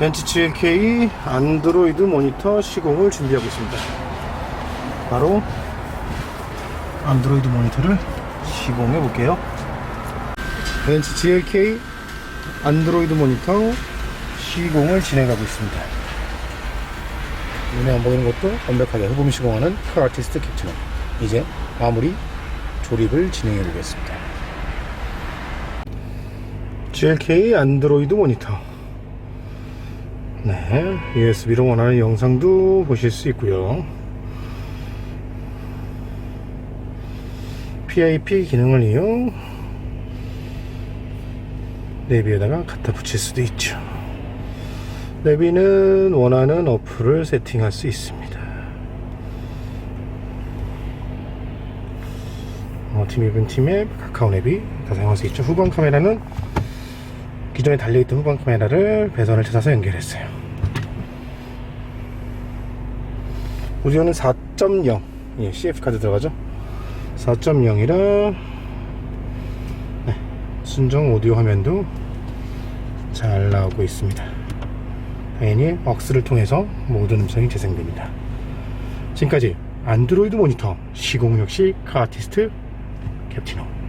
벤치 7K 안드로이드 모니터 시공을 준비하고 있습니다. 바로 안드로이드 모니터를 시공해 볼게요. 벤치 GLK 안드로이드 모니터 시공을 진행하고 있습니다. 눈에 안 보이는 것도 완벽하게 흡음 시공하는 카 아티스트 캡처는 이제 마무리 조립을 진행해 보겠습니다. GLK 안드로이드 모니터 네, USB로 원하는 영상도 보실 수 있고요. PIP 기능을 이용 내비에다가 갖다 붙일 수도 있죠. 내비는 원하는 어플을 세팅할 수 있습니다. 어, 팀 이븐 팀의 카카오 내비 다 사용할 수 있죠. 후방 카메라는 기존에 달려있던 후방 카메라를 배선을 찾아서 연결했어요. 오디오는 4.0 예, CF 카드 들어가죠. 4.0이라 네, 순정 오디오 화면도 잘 나오고 있습니다. 당연히 억스를 통해서 모든 음성이 재생됩니다. 지금까지 안드로이드 모니터 시공 역시 카아티스트 캡티노